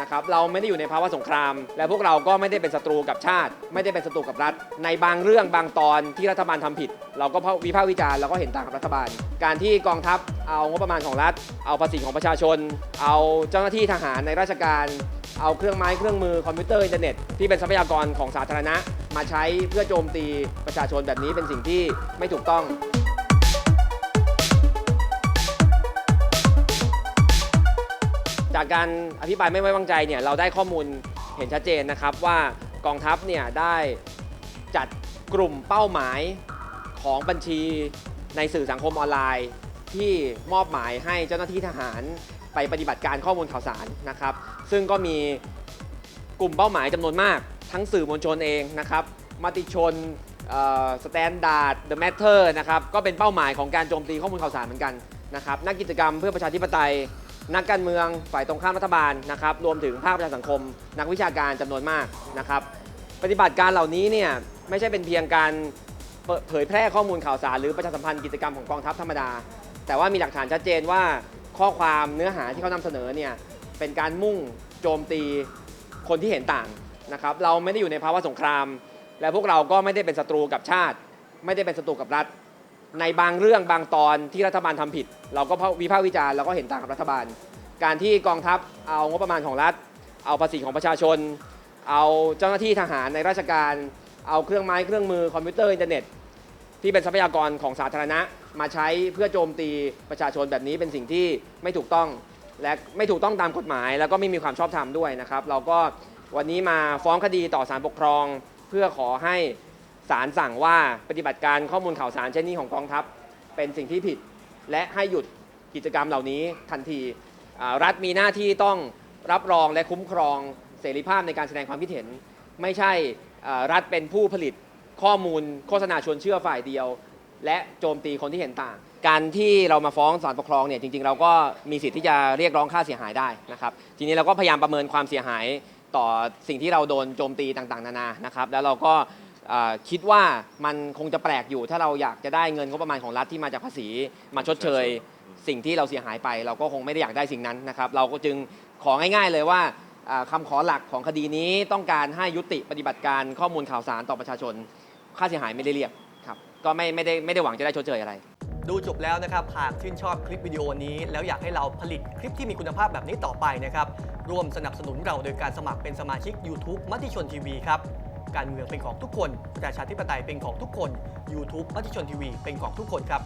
นะครับเราไม่ได้อยู่ในภาวะสงคราม และพวกเราก็ไม่ได้เป็นศัตรูกับชาติ ไม่ได้เป็นศัตรูกับรัฐ ในบางเรื่องบางตอนที่รัฐบาลทำผิด เราก็วิพากษ์วิจารณ์เราก็เห็นต่างกับรัฐบาล การที่กองทัพเอางบประมาณของรัฐ เอาภาษีของประชาชน เอาเจ้าหน้าที่ทหารในราชการเอาเครื่องไม้เครื่องมือคอมพิวเตอร์อินเทอร์เน็ตที่เป็นทรัพยากรของสาธารณะ มาใช้เพื่อโจมตีประชาชนแบบนี้เป็นสิ่งที่ไม่ถูกต้อง จากการอภิปรายไม่ไว้วางใจเนี่ยเราได้ข้อมูลเห็นชัดเจนนะครับว่ากองทัพเนี่ยได้จัดกลุ่มเป้าหมายของบัญชีในสื่อสังคมออนไลน์ ที่มอบหมายให้เจ้าหน้าที่ทหารไปปฏิบัติการข้อมูลข่าวสารนะครับ ซึ่งก็มีกลุ่มเป้าหมายจำนวนมาก ทั้งสื่อมวลชนเองนะครับมติชนสแตนดาร์ดเดอะแมทเทอร์นะครับก็เป็นเป้าหมายของการโจมตีข้อมูลข่าวสารเหมือนกันนะครับนักกิจกรรมเพื่อประชาธิปไตย นักการเมืองฝ่ายตรงข้ามรัฐบาลนะครับรวมถึงภาคประชาสังคม นักวิชาการจำนวนมากนะครับปฏิบัติการเหล่านี้เนี่ยไม่ใช่เป็นเพียงการเผยแพร่ข้อมูลข่าวสาร หรือประชาสัมพันธ์กิจกรรมของกองทัพธรรมดา แต่ว่ามีหลักฐานชัดเจนว่าข้อความเนื้อหาที่เขานำเสนอเนี่ยเป็นการมุ่งโจมตีคนที่เห็นต่างนะครับเราไม่ได้อยู่ในภาวะสงคราม และพวกเราก็ไม่ได้เป็นศัตรูกับชาติ ไม่ได้เป็นศัตรูกับรัฐ ในบางเรื่องบางตอนที่รัฐบาลทำผิด เราก็วิพากษ์วิจารณ์เราก็เห็นต่างกับรัฐบาล การที่กองทัพเอางบประมาณของรัฐ เอาภาษีของประชาชน เอาเจ้าหน้าที่ทหารในราชการ เอาเครื่องไม้เครื่องมือคอมพิวเตอร์อินเทอร์เน็ต ที่เป็นทรัพยากรของสาธารณะ มาใช้เพื่อโจมตีประชาชนแบบนี้เป็นสิ่งที่ไม่ถูกต้อง และไม่ถูกต้องตามกฎหมาย แล้วก็ไม่มีความชอบธรรมด้วยนะครับ เราก็วันนี้มาฟ้องคดีต่อศาลปกครอง เพื่อขอให้ ศาลสั่งว่าปฏิบัติการข้อมูลข่าวสารเช่นนี้ของกองทัพ เป็นสิ่งที่ผิด และให้หยุดกิจกรรมเหล่านี้ทันทีรัฐมีหน้าที่ต้องรับรองและคุ้มครองเสรีภาพในการแสดงความคิดเห็น ไม่ใช่รัฐเป็นผู้ผลิตข้อมูลโฆษณาชวนเชื่อฝ่ายเดียว และโจมตีคนที่เห็นต่าง การที่เรามาฟ้องศาลปกครองเนี่ยจริง ๆ เราก็มีสิทธิ์ที่จะเรียกร้องค่าเสียหายได้นะครับทีนี้เราก็พยายามประเมินความเสียหายต่อสิ่งที่เราโดนโจมตีต่างๆ นานานะครับแล้วเราก็ อ่าคิดว่ามันคงจะแปลกอยู่ ถ้าเราอยากจะได้เงินงบประมาณของรัฐที่มาจากภาษี มาชดเชย สิ่งที่เราเสียหายไป เราก็คงไม่ได้อยากได้สิ่งนั้นนะครับ เราก็จึงของ่ายๆเลยว่าอ่าคำขอหลักของคดีนี้ต้องการให้ยุติปฏิบัติการข้อมูลข่าวสารต่อประชาชน ค่าเสียหายไม่ได้เรียกครับก็ไม่ไม่ได้ไม่ได้หวังจะได้ชดเชยอะไร ดูจบแล้วนะครับ หากชื่นชอบคลิปวิดีโอนี้ แล้วอยากให้เราผลิตคลิปที่มีคุณภาพแบบนี้ต่อไปนะครับ ร่วมสนับสนุนเราโดยการสมัครเป็นสมาชิก YouTube มติชนทีวีครับ การเมืองเป็นของทุกคน ประชาธิปไตยเป็นของทุกคน YouTube มติชนทีวีเป็นของทุกคนครับ